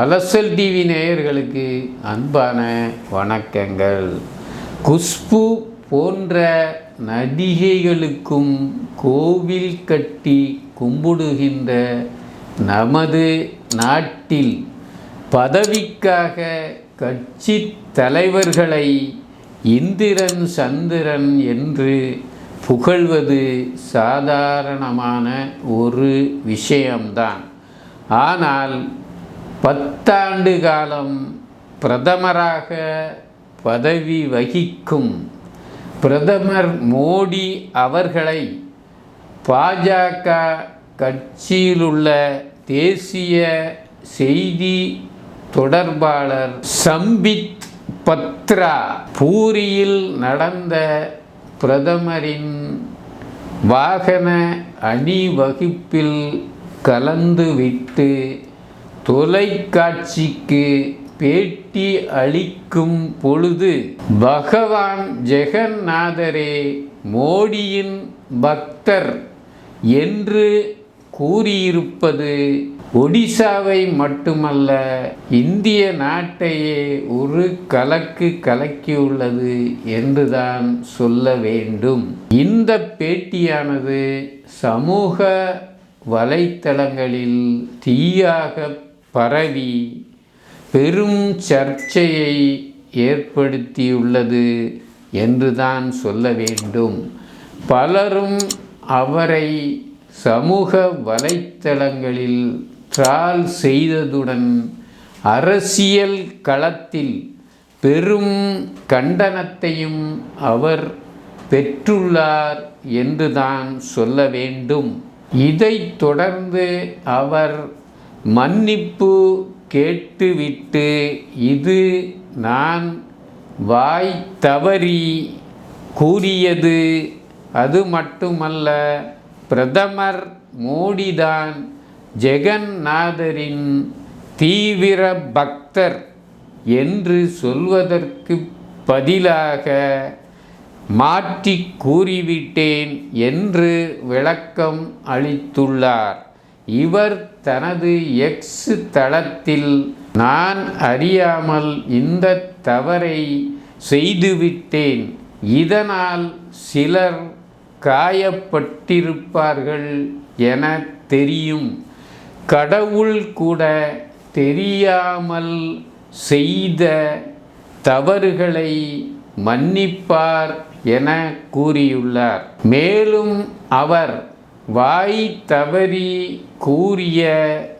அலசல் TV நேயர்களுக்கு அன்பான வணக்கங்கள். குஷ்பு போன்ற நடிகைகளுக்கும் கோவில் கட்டி கும்பிடுகின்ற நமது நாட்டில் பதவிக்காக கட்சி தலைவர்களை இந்திரன் சந்திரன் என்று புகழ்வது சாதாரணமான ஒரு விஷயம்தான். ஆனால் பத்தாண்டு காலம் பிரதமராக பதவி வகிக்கும் பிரதமர் மோடி அவர்களை பாஜக கட்சியிலுள்ள தேசிய செய்தி தொடர்பாளர் சம்பித் பத்ரா பூரியில் நடந்த பிரதமரின் வாகன அணிவகுப்பில் கலந்துவிட்டு தொலைக்காட்சிக்கு பேட்டி அளிக்கும் பொழுது பகவான் ஜெகநாதரே மோடியின் பக்தர் என்று கூறியிருப்பது ஒடிசாவை மட்டுமல்ல இந்திய நாட்டையே ஒரு கலக்கு கலக்கியுள்ளது என்றுதான் சொல்ல வேண்டும். இந்த பேட்டியானது சமூக வலைத்தளங்களில் தீயாக பரவி பெரும் சர்ச்சையை ஏற்படுத்தியுள்ளது என்றுதான் சொல்ல வேண்டும். பலரும் அவரை சமூக வலைத்தளங்களில் ட்ரால் செய்ததுடன் அரசியல் களத்தில் பெரும் கண்டனத்தையும் அவர் பெற்றுள்ளார் என்றுதான் சொல்ல வேண்டும். இதைத் தொடர்ந்து அவர் மன்னிப்பு கேட்டுவிட்டு இது நான் வாய் தவறி கூறியது. அது மட்டுமல்ல பிரதமர் மோடிதான் ஜெகந்நாதரின் தீவிர பக்தர் என்று சொல்வதற்கு பதிலாக மாற்றி கூறிவிட்டேன் என்று விளக்கம் அளித்துள்ளார். இவர் தனது எக்ஸ் தளத்தில் நான் அறியாமல் இந்த தவறை செய்துவிட்டேன். இதனால் சிலர் காயப்பட்டிருப்பார்கள் என தெரியும். கடவுள் கூட தெரியாமல் செய்த தவறுகளை மன்னிப்பார் என கூறியுள்ளார். மேலும் அவர் வாய் தவறி கூறிய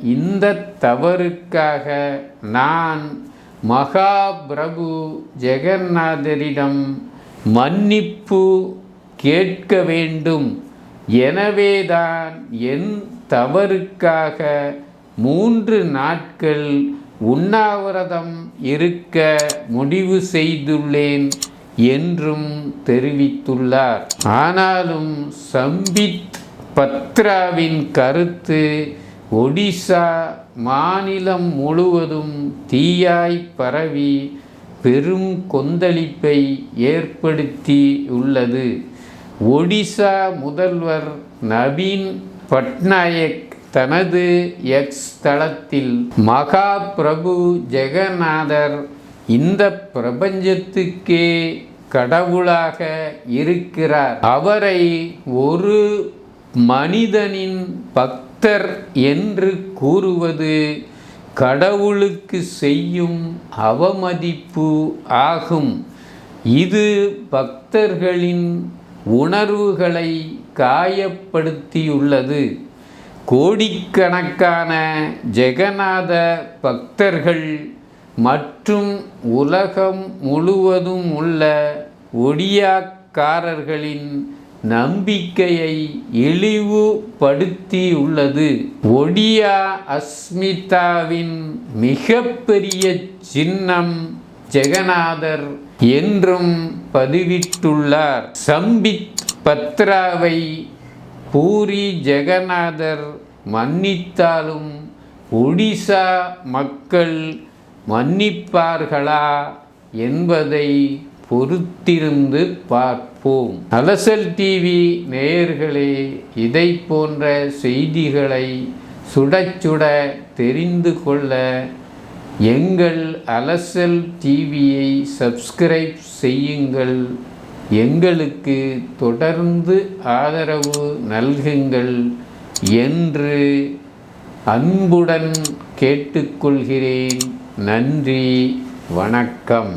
இந்த தவறுக்காக நான் மகாபிரபு ஜெகநாதரிடம் மன்னிப்பு கேட்க வேண்டும். எனவேதான் என் தவறுக்காக மூன்று நாட்கள் உண்ணாவிரதம் இருக்க முடிவு செய்துள்ளேன் என்றும் தெரிவித்துள்ளார். ஆனாலும் சம்பித் பத்ராவின் கருத்து ஒடிசா மாநிலம் முழுவதும் தீயாய் பரவி பெரும் கொந்தளிப்பை ஏற்படுத்தி உள்ளது. ஒடிசா முதல்வர் நவீன் பட்நாயக் தனது எக்ஸ் தளத்தில் மகா பிரபு ஜெகநாதர் இந்த பிரபஞ்சத்துக்கே கடவுளாக இருக்கிறார். அவரை ஒரு மனிதனின் பக்தர் என்று கூறுவது கடவுளுக்கு செய்யும் அவமதிப்பு ஆகும். இது பக்தர்களின் உணர்வுகளை காயப்படுத்தியுள்ளது. கோடிக்கணக்கான ஜெகநாத பக்தர்கள் மற்றும் உலகம் முழுவதும் உள்ள ஒடியாக்காரர்களின் நம்பிக்கையை இழிவுபடுத்தியுள்ளது. ஒடியா அஸ்மிதாவின் மிகப்பெரிய சின்னம் ஜெகநாதர் என்றும் பதிவிட்டுள்ளார். சம்பித் பத்ராவை பூரி ஜெகநாதர் மன்னித்தாலும் ஒடிசா மக்கள் மன்னிப்பார்களா என்பதை பொறுத்திருந்து பார்ப்போம். அலசல் டிவி நேயர்களே இதை போன்ற செய்திகளை சுட சுட தெரிந்து கொள்ள எங்கள் அலசல் டிவியை சப்ஸ்கிரைப் செய்யுங்கள். எங்களுக்கு தொடர்ந்து ஆதரவு நல்குங்கள் என்று அன்புடன் கேட்டுக்கொள்கிறேன். நன்றி வணக்கம்.